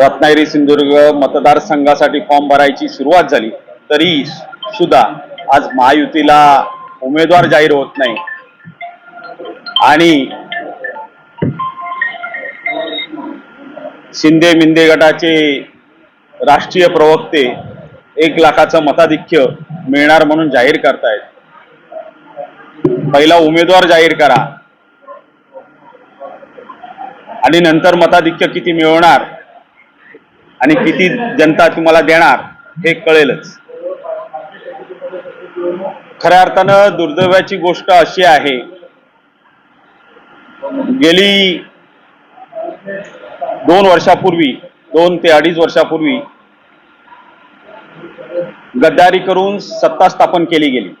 रत्नागिरी सिंधुदुर्ग मतदारसंघासाठी फॉर्म भरायची सुरुवात झाली. तरी सुद्धा आज महायुतीला उमेदवार जाहीर होत नाही. आणि शिंदे मिंदे गटाचे राष्ट्रीय प्रवक्ते एक लाखाचं मताधिक्य मिळणार म्हणून जाहीर करतायत. पहिला उमेदवार जाहीर करा. आणि नंतर मताधिक्य किती मिळवणार? आणि किती जनता तुम्हाला देणार हे कळेलच. खऱ्या अर्थानं दुर्दैवाची गोष्ट अशी आहे गेली दोन वर्षापूर्वी दोन ते अडीच वर्षापूर्वी गद्दारी करून सत्ता स्थापन केली गेली.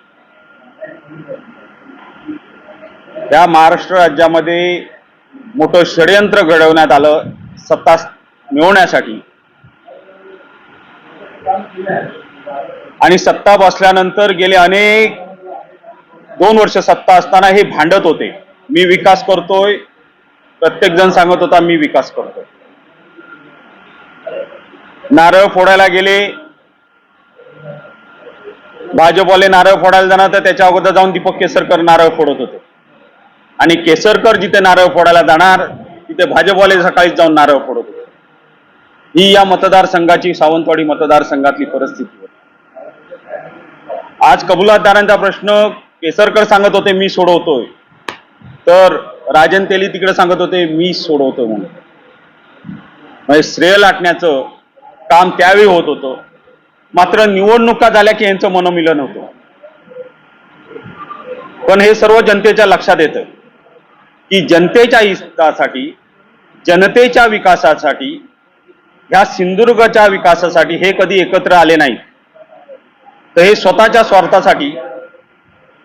त्या महाराष्ट्र राज्यामध्ये मोठं षडयंत्र घडवण्यात आलं सत्ता मिळवण्यासाठी. आणि सत्ता बसल्यानंतर गेले अनेक दोन वर्ष सत्ता असताना हे भांडत होते. मी विकास करतोय. प्रत्येक जण सांगत होता मी विकास करतोय. नारळ फोडायला गेले. भाजपवाले नारळ फोडायला जाणार तर त्याच्या अगोदर जाऊन दीपक केसरकर नारळ फोडत होते. आणि केसरकर जिथे नारळ फोडायला जाणार तिथे भाजपवाले सकाळीच जाऊन नारळ फोडत होते. ही या मतदारसंघाची सावंतवाडी मतदारसंघातली परिस्थिती होती. आज कबुलातदारांचा प्रश्न केसरकर सांगत होते मी सोडवतोय. तर राजन तेली तिकडे सांगत होते मी सोडवतोय म्हणून. म्हणजे श्रेय लाटण्याचं काम त्यावेळी होत होतं. मात्र निवडणुका झाल्या की यांचं मनोमिलन होतं. पण हे सर्व जनतेच्या लक्षात येतं की जनतेच्या हितासाठी जनतेच्या विकासासाठी या सिंधुदुर्गच्या विकासासाठी हे कधी एकत्र आले नाही. तर हे स्वतःच्या स्वार्थासाठी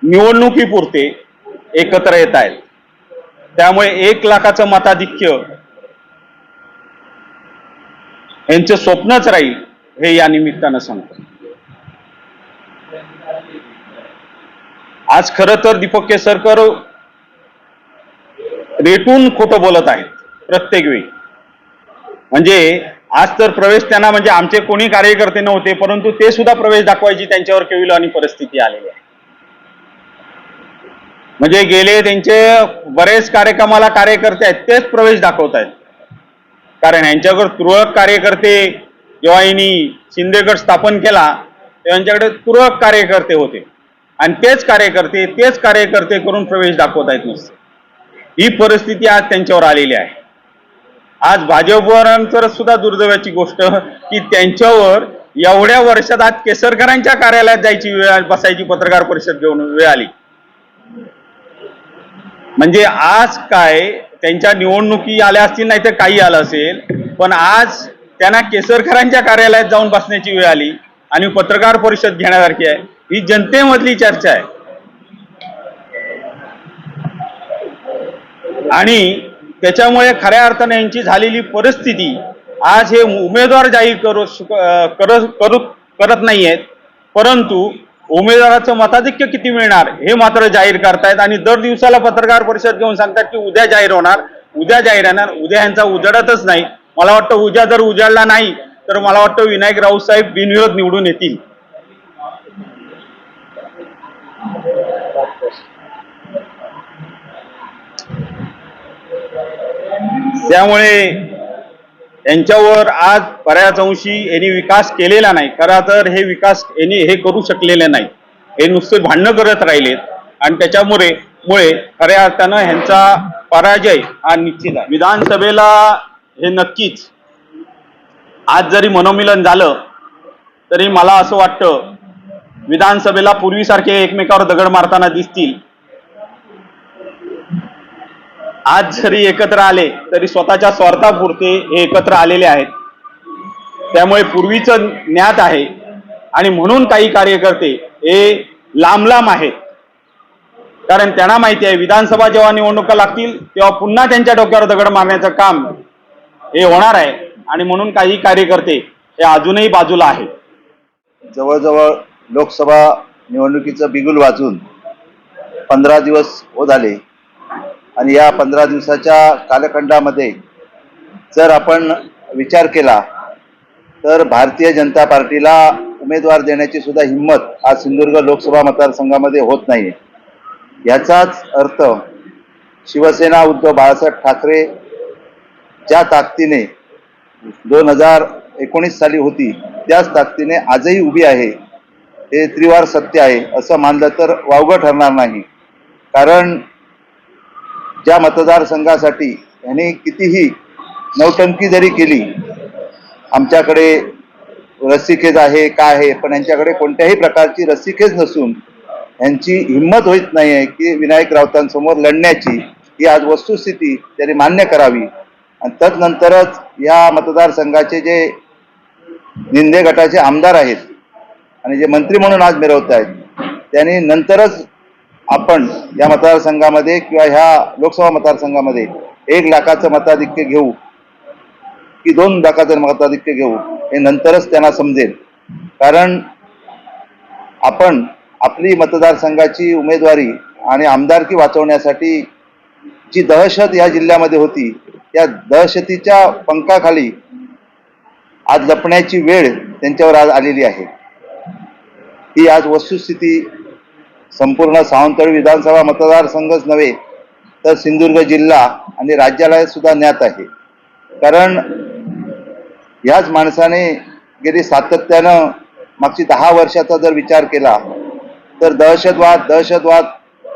निवडणुकीपुरते एकत्र येत आहेत. त्यामुळे एक लाखाचं मताधिक्य यांचं स्वप्नच राहील हे या निमित्तानं सांगतो. आज खरं तर दीपक केसरकर रेटून खोटं बोलत आहेत प्रत्येक वेळी. म्हणजे आज तर प्रवेश त्यांना म्हणजे आमचे कोणी कार्यकर्ते नव्हते परंतु ते सुद्धा प्रवेश दाखवायची त्यांच्यावर केविल आणि परिस्थिती आलेली आहे. म्हणजे गेले त्यांचे बरेच कार्यक्रमाला कार्यकर्ते आहेत तेच प्रवेश दाखवत आहेत. कारण यांच्याकडे तुरळक कार्यकर्ते जेव्हा यांनी शिंदेगड स्थापन केला तेव्हा यांच्याकडे तुरळक कार्यकर्ते होते. आणि तेच कार्यकर्ते तेच कार्यकर्ते करून प्रवेश दाखवत आहेत नुसते. ही परिस्थिती आज त्यांच्यावर आलेली आहे. आज भाजपवरांचं सुद्धा दुर्दैवाची गोष्ट की त्यांच्यावर एवढ्या वर्षात आज केसरकरांच्या कार्यालयात जायची वेळ बसायची पत्रकार परिषद घेऊन वेळ आली. म्हणजे आज काय त्यांच्या निवडणुकी आल्या असतील नाही तर काही आलं असेल पण आज त्यांना केसरकरांच्या कार्यालयात जाऊन बसण्याची वेळ आली आणि पत्रकार परिषद घेण्यासारखी आहे. ही जनतेमधली चर्चा आहे. आणि त्याच्यामुळे खऱ्या अर्थाने यांची झालेली परिस्थिती आज हे उमेदवार जाहीर करू करत करू करत नाही आहेत परंतु उमेदवाराचं मताधिक्य किती मिळणार हे मात्र जाहीर करतायत आणि दर दिवसाला पत्रकार परिषद घेऊन सांगतात की उद्या जाहीर होणार उद्या जाहीर होणार उद्या यांचा उजाडतच नाही. मला वाटतं उद्या जर उजाडला नाही तर मला वाटतं विनायक राऊत साहेब बिनविरोध निवडून येतील. त्यामुळे यांच्यावर आज बऱ्याच अंशी यांनी विकास केलेला नाही. खरा तर हे विकास यांनी हे करू शकलेले नाही. हे नुसते भांडणं करत राहिलेत. आणि त्याच्यामुळे मुळे खऱ्या अर्थानं ह्यांचा पराजय हा निश्चित आहे. विधानसभेला हे नक्कीच आज जरी मनोमिलन झालं तरी मला असं वाटतं विधानसभेला पूर्वीसारखे एकमेकावर दगड मारताना दिसतील. आज जरी एकत्र आले तरी स्वतःच्या स्वार्थापुरते हे एकत्र आलेले आहेत. त्यामुळे पूर्वीचं ज्ञात आहे. आणि म्हणून काही कार्यकर्ते हे लांब लांब आहेत. कारण त्यांना माहिती आहे विधानसभा जेव्हा निवडणुका लागतील तेव्हा पुन्हा त्यांच्या डोक्यावर दगड मारण्याचं काम हे होणार आहे. आणि म्हणून काही कार्यकर्ते हे अजूनही बाजूला आहेत. जवळजवळ लोकसभा निवडणुकीचं बिगुल वाजून पंधरा दिवस होत आले. आणि या पंधरा दिवसाच्या कालखंडामध्ये जर आपण विचार केला तर भारतीय जनता पार्टीला उमेदवार देण्याची सुद्धा हिंमत आज सिंधुदुर्ग लोकसभा मतदारसंघामध्ये होत नाही याचाच अर्थ शिवसेना उद्धव बाळासाहेब ठाकरे ज्या ताकदीने दोन हजार एकोणीस साली होती त्याच ताकदीने आजही उभी आहे. हे त्रिवार सत्य आहे असं मानलं तर वावगं ठरणार नाही. कारण ज्या मतदारसंघासाठी यांनी कितीही नौटंकी जरी केली आमच्याकडे रस्सीखेज आहे काय आहे पण यांच्याकडे कोणत्याही प्रकारची रस्सीखेज नसून यांची हिंमत होत नाही आहे की विनायक राऊतांसमोर लढण्याची ही आज वस्तुस्थिती त्यांनी मान्य करावी. आणि तदनंतरच या मतदारसंघाचे जे निंदे गटाचे आमदार आहेत आणि जे मंत्री म्हणून आज मिरवत आहेत त्यांनी नंतरच आपण या मतदारसंघामध्ये किंवा ह्या लोकसभा मतदारसंघामध्ये एक लाखाचं मताधिक्य घेऊ की दोन लाखाचं मताधिक्य घेऊ हे नंतरच त्यांना समजेल. कारण आपण आपली मतदारसंघाची उमेदवारी आणि आमदारकी वाचवण्यासाठी जी दहशत या जिल्ह्यामध्ये होती त्या दहशतीच्या पंखाखाली आज लपण्याची वेळ त्यांच्यावर आज आलेली आहे. ही आज वस्तुस्थिती संपूर्ण सावंतवाडी विधानसभा मतदारसंघच नव्हे तर सिंधुदुर्ग जिल्हा आणि राज्याला सुद्धा ज्ञात आहे. कारण ह्याच माणसाने गेली सातत्यानं मागची दहा वर्षाचा जर विचार केला तर दहशतवाद दहशतवाद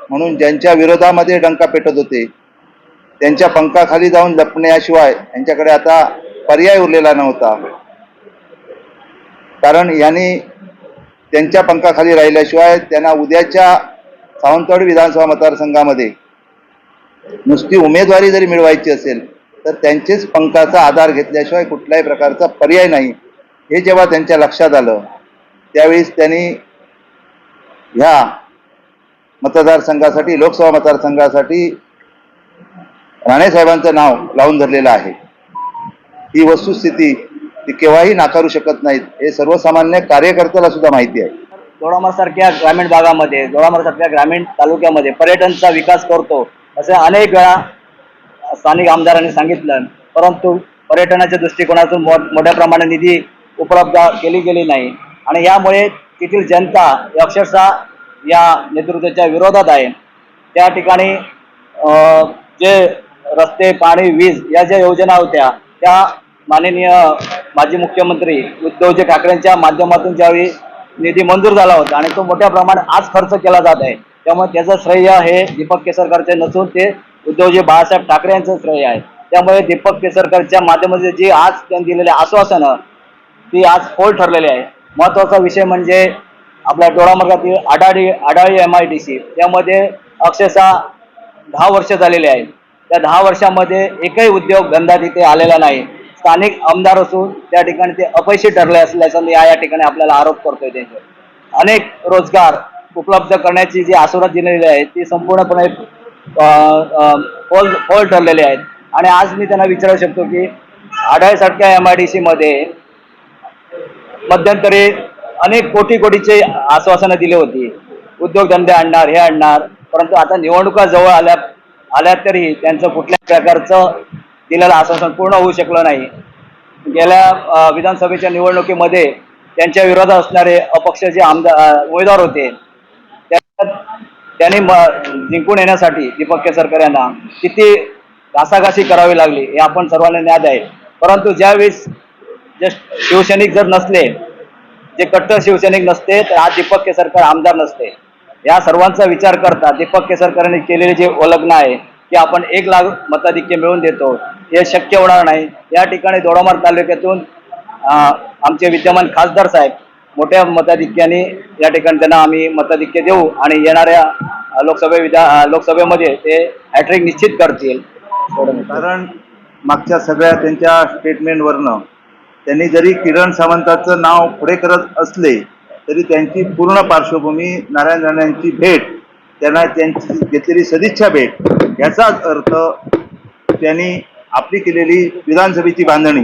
म्हणून ज्यांच्या विरोधामध्ये डंका पेटत होते त्यांच्या पंखाखाली जाऊन लपण्याशिवाय यांच्याकडे आता पर्याय उरलेला नव्हता. कारण यांनी त्यांच्या पंखाखाली राहिल्याशिवाय त्यांना उद्याच्या सावंतवाडी विधानसभा मतदारसंघामध्ये नुसती उमेदवारी जरी मिळवायची असेल तर त्यांचेच पंखाचा आधार घेतल्याशिवाय कुठल्याही प्रकारचा पर्याय नाही. हे जेव्हा त्यांच्या लक्षात आलं त्यावेळेस त्यांनी ह्या मतदारसंघासाठी लोकसभा मतदारसंघासाठी राणेसाहेबांचं नाव लावून धरलेलं आहे. ही वस्तुस्थिती ती केव्हाही नाकारू शकत नाहीत. हे सर्वसामान्य कार्यकर्त्याला सुद्धा माहिती आहे. दोडामारसारख्या ग्रामीण भागामध्ये दोडामारसारख्या ग्रामीण तालुक्यामध्ये पर्यटनचा विकास करतो असे अनेक वेळा स्थानिक आमदारांनी सांगितलं. परंतु पर्यटनाच्या दृष्टिकोनातून मो मोठ्या प्रमाणात निधी उपलब्ध केली गेली नाही. आणि यामुळे तेथील जनता अक्षरशः या नेतृत्वाच्या विरोधात आहे. त्या ठिकाणी जे रस्ते पाणी वीज या ज्या योजना होत्या त्या माननीय माजी मुख्यमंत्री उद्धवजी ठाकरेंच्या माध्यमातून ज्यावेळी निधी मंजूर झाला होता आणि तो मोठ्या प्रमाणात आज खर्च केला जात आहे त्यामुळे त्याचं श्रेय हे दीपक केसरकरचे नसून ते उद्धवजी बाळासाहेब ठाकरे यांचं श्रेय आहे. त्यामुळे दीपक केसरकरच्या माध्यमातून जी आज त्यांनी दिलेली आश्वासनं ती आज फोल ठरलेली आहे. महत्त्वाचा विषय म्हणजे आपल्या डोळामार्गातील Adali Adali M I D C त्यामध्ये अक्षरशः दहा वर्ष झालेली आहेत त्या दहा वर्षामध्ये एकही उद्योग धंदा तिथे आलेला नाही. स्थानिक आमदार असून त्या ठिकाणी ते अपयशी ठरले असल्याचा मी या या ठिकाणी आपल्याला आरोप करतोय त्यांच्यावर. अनेक रोजगार उपलब्ध करण्याची जी आसुरात दिलेली आहे ती संपूर्णपणे फोल फोल ठरलेली आहेत आणि आज मी त्यांना विचारू शकतो की आढळसारख्या एम आय डी सीमध्ये मध्यंतरी अनेक कोटी कोटीचे आश्वासनं दिली होती. उद्योगधंदे आणणार हे आणणार परंतु आता निवडणुका जवळ आल्या आल्या तरी त्यांचं कुठल्या प्रकारचं दिलेलं आश्वासन पूर्ण होऊ शकलं नाही. गेल्या विधानसभेच्या निवडणुकीमध्ये त्यांच्या विरोधात असणारे अपक्ष जे आमदार उमेदवार होते. त्यांनी जिंकून येण्यासाठी दीपक केसरकर यांना किती घासाघासी करावी लागली हे आपण सर्वांना ज्ञात आहे. परंतु ज्यावेळेस जे शिवसैनिक जर नसले जे कट्टर शिवसैनिक नसते तर आज दीपक केसरकर आमदार नसते. या सर्वांचा विचार करता दीपक केसरकरांनी केलेले जे उलग्न आहे की आपण एक लाख मताधिक्य मिळवून देतो. हे शक्य होणार नाही. या ठिकाणी दोडामार तालुक्यातून आमचे विद्यमान खासदार साहेब मोठ्या मताधिक्याने या ठिकाणी त्यांना आम्ही मताधिक्य देऊ आणि येणाऱ्या लोकसभे विधा लोकसभेमध्ये ते हॅट्रिक निश्चित करतील. कारण मागच्या सगळ्या त्यांच्या स्टेटमेंटवरनं त्यांनी जरी किरण सावंताचं नाव पुढे करत असले तरी त्यांची पूर्ण पार्श्वभूमी नारायण राणेंची भेट त्यांना त्यांची घेतलेली सदिच्छा भेट याचाच अर्थ त्यांनी आपली केलेली विधानसभेची बांधणी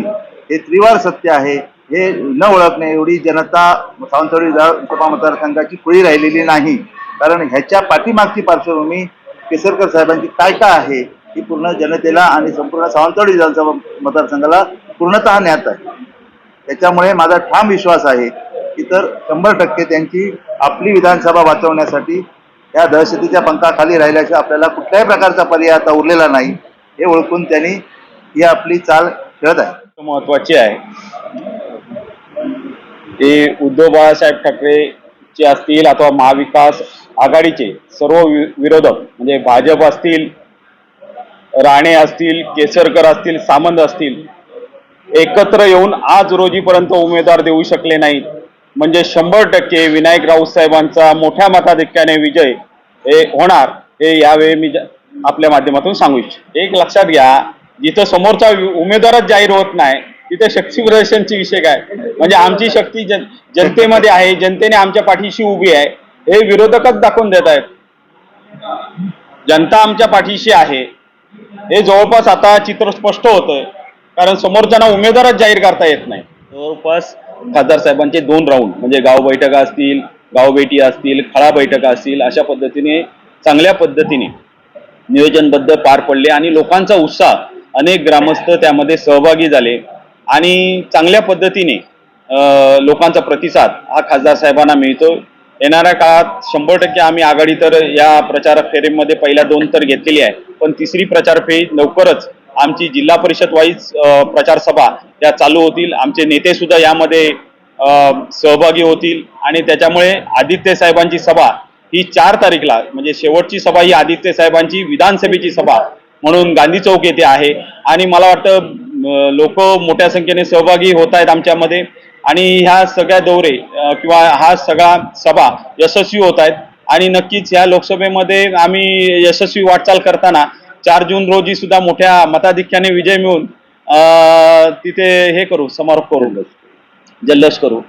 हे त्रिवार सत्य आहे हे न ओळखणे एवढी जनता सावंतवाडी विधानसभा मतदारसंघाची खुळी राहिलेली नाही. कारण ह्याच्या पाठीमागची पार्श्वभूमी केसरकर साहेबांची काय काय आहे ही पूर्ण जनतेला आणि संपूर्ण सावंतवाडी विधानसभा मतदारसंघाला पूर्णतः ज्ञात आहे. त्याच्यामुळे माझा ठाम विश्वास आहे की तर शंभर टक्के त्यांची आपली विधानसभा वाचवण्यासाठी या दहशतीच्या पंखाखाली राहिल्याशिवाय आपल्याला कुठल्याही प्रकारचा पर्याय आता उरलेला नाही. हे ओळखून त्यांनी ही आपली चाल खेळत आहे. महत्वाची आहे. ते उद्धव बाळासाहेब ठाकरेचे असतील अथवा महाविकास आघाडीचे सर्व वि- विरोधक म्हणजे भाजप असतील राणे असतील केसरकर असतील सामंत असतील एकत्र येऊन आज रोजीपर्यंत उमेदवार देऊ शकले नाहीत. म्हणजे शंभर टक्के विनायक राऊत साहेबांचा मोठ्या मताधिक्याने विजय हे होणार हे यावेळी मी आपल्या माध्यमातून सांगू इच्छितो. एक लक्षात घ्या जिथं समोरचा उमेदवारच जाहीर होत नाही तिथे शक्ती प्रदर्शनचे विषय काय? म्हणजे आमची शक्ती जन जनतेमध्ये आहे जनतेने आमच्या पाठीशी उभी आहे हे विरोधकच दाखवून देत आहेत. जनता आमच्या पाठीशी आहे. हे जवळपास आता चित्र स्पष्ट होतंय कारण समोरच्यांना उमेदवारच जाहीर करता येत नाही. जवळपास खासदार साहेबांचे दोन राऊंड म्हणजे गाव बैठका असतील गावभेटी असतील खळा बैठका असतील अशा पद्धतीने चांगल्या पद्धतीने नियोजनबद्ध पार पडले आणि लोकांचा उत्साह अनेक ग्रामस्थ त्यामध्ये सहभागी झाले आणि चांगल्या पद्धतीने लोकांचा प्रतिसाद हा खासदार साहेबांना मिळतो. येणाऱ्या काळात शंभर टक्के आम्ही आघाडी तर या प्रचार फेरीमध्ये पहिल्या दोन तर घेतलेली आहे पण तिसरी प्रचार फेरी लवकरच आमची जिल्हा परिषद वाईज प्रचार सभा त्या चालू होतील. आमचे नेते सुद्धा यामध्ये सहभागी होतील. आणि त्याच्यामुळे आदित्य साहेबांची सभा ही चार तारीखला म्हणजे शेवटची सभा ही आदित्य साहेबांची विधानसभेची सभा म्हणून गांधी चौक येथे आहे. आणि मला वाटतं लोक मोठ्या संख्येने सहभागी होत आहेत आमच्यामध्ये. आणि ह्या सगळ्या दौरे किंवा हा सगळा सभा यशस्वी होत आहेत आणि नक्कीच ह्या लोकसभेमध्ये आम्ही यशस्वी वाटचाल करताना चार जून रोजी सुद्धा मोठ्या मताधिक्याने विजय मिळून तिथे हे करू समारोप करू. जल्लोष करू.